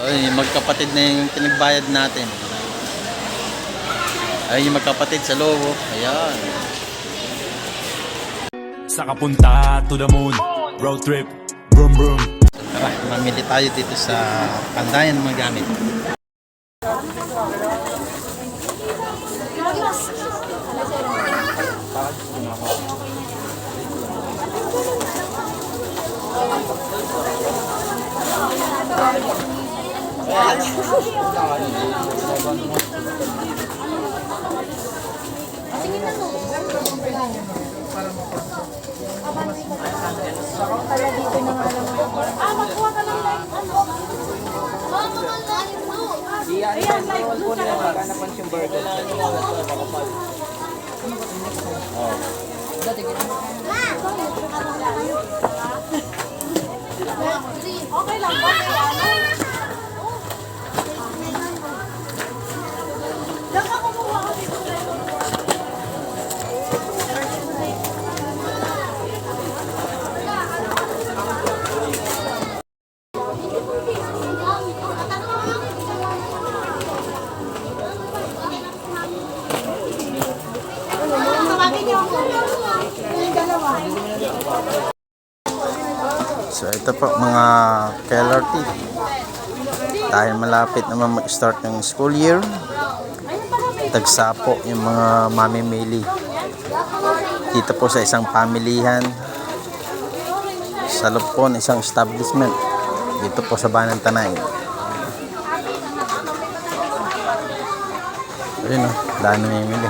So, ayun, yung magkapatid na yung pinagbayad natin. Ayun yung magkapatid sa lobo. Ayan. Sa kapunta to the moon Road trip Vroom vroom Tara, mamili tayo dito sa pandayan ng mga gamit. Ah, magkuha ka ng light. Ano? Ah, mga light blue. Ayan, light blue na lang. Okay lang ito po mga KLRT. Dahil malapit naman mag-start ng school year, tagsapo yung mga mamimili. Dito po sa isang pamilihan, sa loob po ng isang establishment. Dito po sa Banang Tanay. Ayun o, dami mamimili.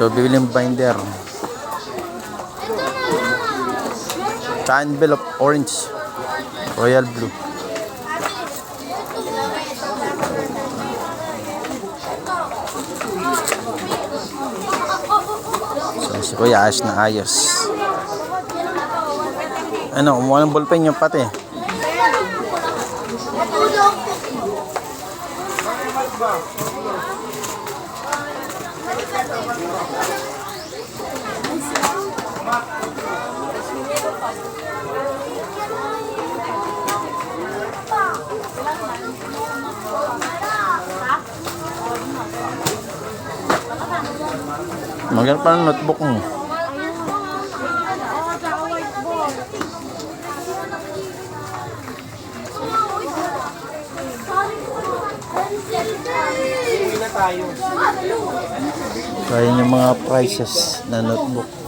So, bibili yung binder. Sa envelope, orange. Royal blue. So, si Kuya ayos na ayos. Ano, kumuha ng ballpen yung pati. Maganda pa ng notebook mo. Kaya yung mga prices na notebook.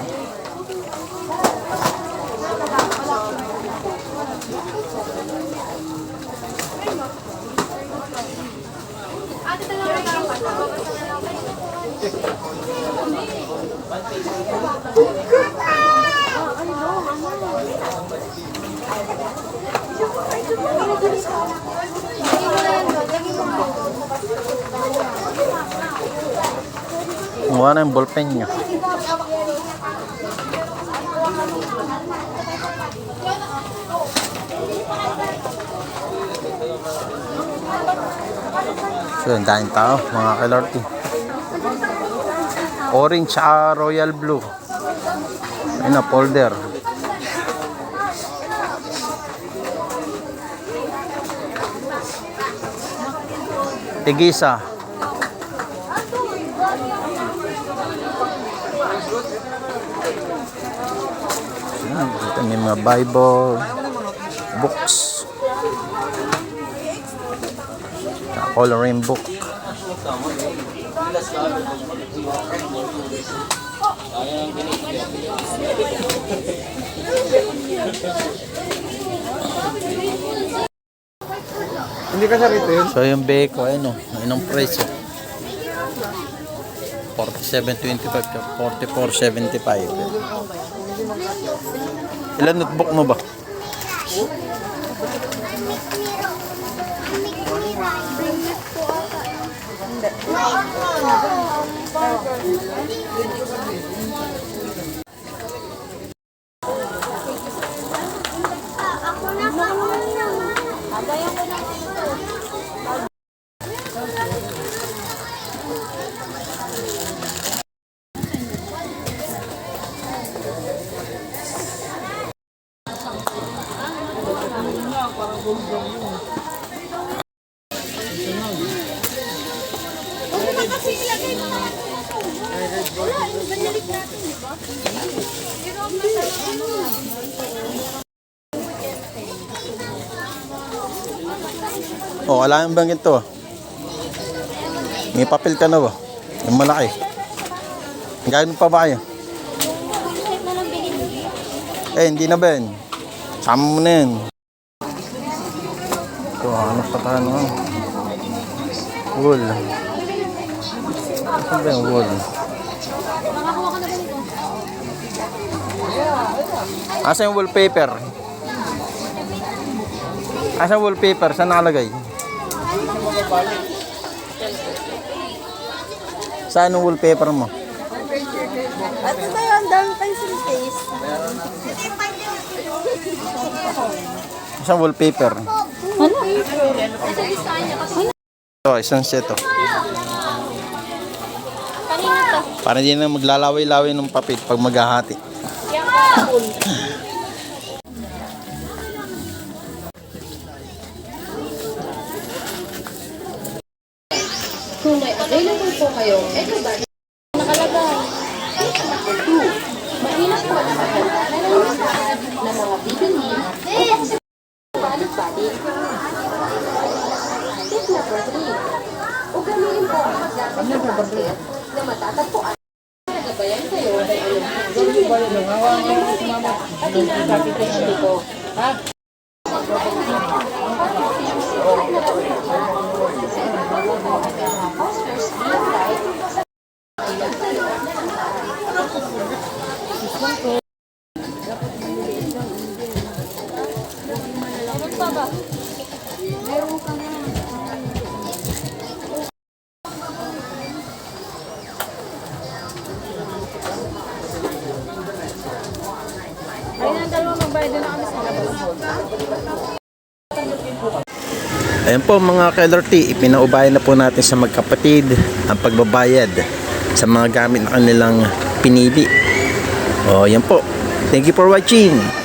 Kumuha na yung ballpen nyo. So, ang daming tao, mga kalorty. Orange at royal blue. Ayun na, folder. Tigisa. Yan, dito may mga Bible, books, coloring book. Hindi ka sa retail? So yung beko, ano, anong presyo? 47.25 ka, 44.75. Ilan notebook mo ba? Ako na pa. Agayan Oh, wala yung bangin to. May papel ka na ba? Yung malaki. Gano'n pa ba kayo? Eh, hindi na ba yan? Sama mo na yan. Ito, ano pa tayo naman? Wool. Ano ba yung wool? Asa yung wallpaper? Asa yung wallpaper? Saan nakalagay? Saan yung wallpaper mo? At ito ang daming pencil case. Saan wallpaper? Ano? Ito isang set oh. To. Para hindi na maglalaway-laway ng papel pag maghahati. Kung may available po kayo, eco bag Nakalagay. Mahirap po na maghanda na ng mga bibilhin o balik-balik. Tip number 3. Ugaliin po ang paggamit ng basket na matatagpuan nagabayan kayo ng inyong at hindi ko. Ayan po mga ka-LRT, ipinaubayan na po natin sa magkapatid ang pagbabayad sa mga gamit na kanilang pinili. O, yan po. Thank you for watching.